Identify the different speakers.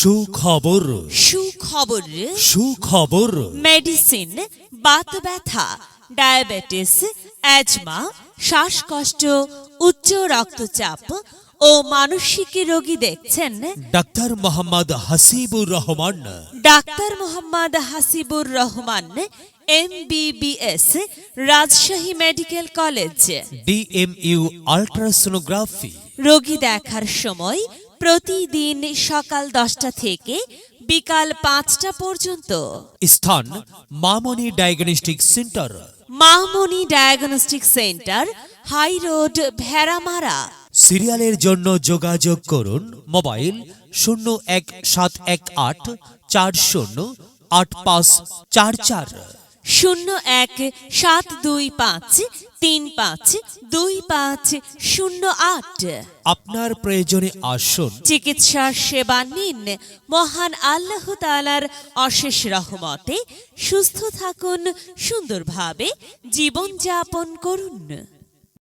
Speaker 1: সুখবর।
Speaker 2: সুখবর।
Speaker 1: সুখবর।
Speaker 2: মেডিসিন বাত ব্যথা ডায়াবেটিস অ্যাজমা শ্বাসকষ্ট উচ্চ রক্তচাপ ও মানসিক রোগী দেখছেন
Speaker 1: ডাক্তার Mohammad Hasibur Rahman.
Speaker 2: Doctor Mohammad Hasibur Rahman MBBS Rajshahi medical college.
Speaker 1: DMU ultrasonography.
Speaker 2: রোগী দেখার সময় প্রতিদিন সকাল দশটা থেকে বিকাল পাঁচটা পর্যন্ত।
Speaker 1: স্থান Mamoni diagnostic centre.
Speaker 2: Mamoni diagnostic centre high road Bheramara.
Speaker 1: সিরিয়ালের জন্য যোগাযোগ করুন মোবাইল শূন্য এক সাত এক আট চার শূন্য আট পাঁচ চার চার।
Speaker 2: শূন্য এক সাত দুই পাঁচ তিন পাঁচ দুই পাঁচ শূন্য আট।
Speaker 1: আপনার প্রয়োজনে আসুন।
Speaker 2: চিকিৎসা সেবা নিন। মহান আল্লাহ তালার অশেষ রহমতে সুস্থ থাকুন সুন্দরভাবে জীবনযাপন করুন।